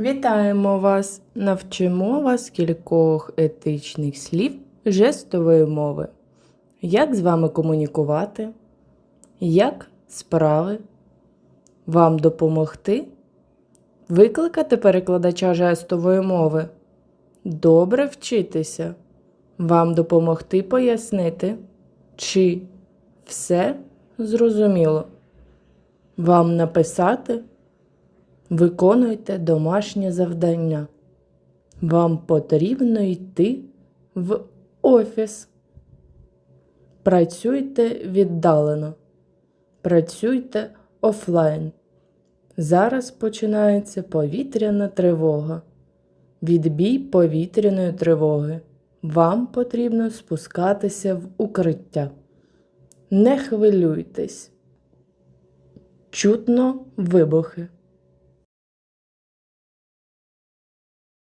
Вітаємо вас! Навчимо вас кількох етичних слів жестової мови. Як з вами комунікувати? Як справи? Вам допомогти? Викликати перекладача жестової мови? Добре вчитися? Вам допомогти пояснити? Чи все зрозуміло? Вам написати? Виконуйте домашнє завдання. Вам потрібно йти в офіс. Працюйте віддалено. Працюйте офлайн. Зараз починається повітряна тривога. Відбій повітряної тривоги. Вам потрібно спускатися в укриття. Не хвилюйтесь. Чутно вибухи.